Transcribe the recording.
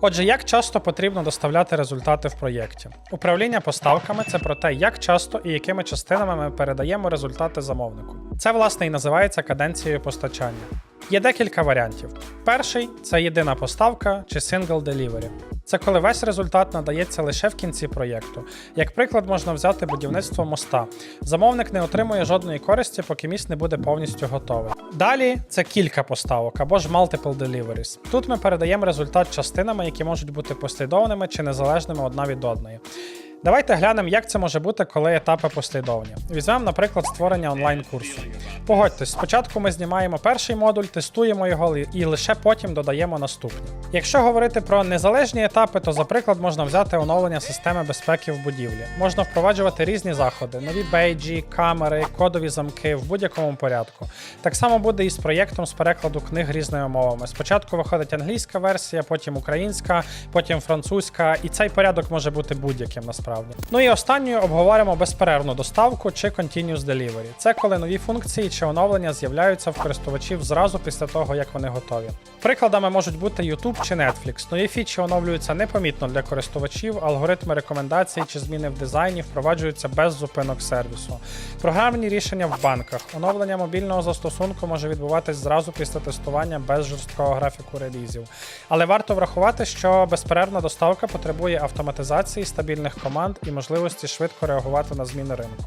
Отже, як часто потрібно доставляти результати в проєкті? Управління поставками це про те, як часто і якими частинами ми передаємо результати замовнику. Це, власне, і називається каденцією постачання. Є декілька варіантів. Перший це єдина поставка чи single delivery. Це коли весь результат надається лише в кінці проєкту. Як приклад, можна взяти будівництво моста. Замовник не отримує жодної користі, поки міст не буде повністю готовий. Далі це кілька поставок або ж multiple deliveries. Тут ми передаємо результат частинами, які можуть бути послідовними чи незалежними одна від одної. Давайте глянемо, як це може бути, коли етапи послідовні. Візьмемо, наприклад, створення онлайн-курсу. Погодьтесь, спочатку ми знімаємо перший модуль, тестуємо його і лише потім додаємо наступні. Якщо говорити про незалежні етапи, то за приклад можна взяти оновлення системи безпеки в будівлі. Можна впроваджувати різні заходи, нові бейджі, камери, кодові замки в будь-якому порядку. Так само буде і з проєктом з перекладу книг різними мовами. Спочатку виходить англійська версія, потім українська, потім французька, і цей порядок може бути будь-яким насправді. Ну і останньою обговоримо безперервну доставку чи continuous delivery. Це коли нові функції чи оновлення з'являються в користувачів зразу після того, як вони готові. Прикладами можуть бути YouTube чи Netflix. Нові фічі оновлюються непомітно для користувачів, алгоритми рекомендацій чи зміни в дизайні впроваджуються без зупинок сервісу. Програмні рішення в банках. Оновлення мобільного застосунку може відбуватись зразу після тестування без жорсткого графіку релізів. Але варто врахувати, що безперервна доставка потребує автоматизації, стабільних команд і можливості швидко реагувати на зміни ринку.